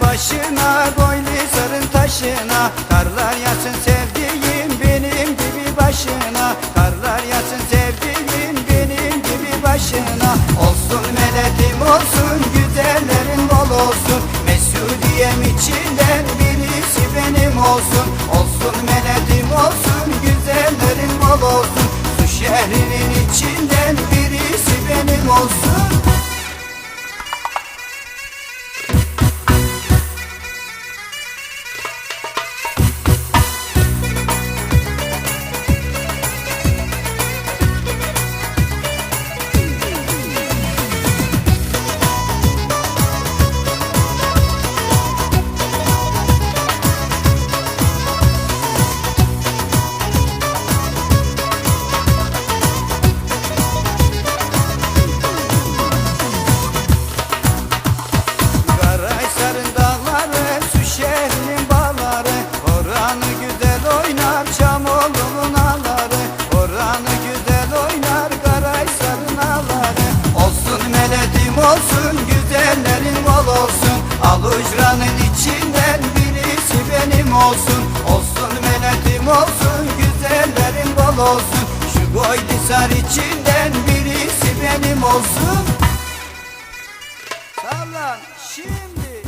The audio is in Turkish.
başına Koyli sarın taşına. Karlar yasın sevdiğim benim gibi başına. Karlar yasın sevdiğim benim gibi başına. Olsun meledim olsun güzellerin bol olsun. Mesudiyem içinden birisi benim olsun. Olsun meledim olsun, güzellerin bol olsun. Al ucranın içinden birisi benim olsun. Olsun meledim olsun, güzellerin bol olsun. Şu Goydisar içinden birisi benim olsun. Sallan şimdi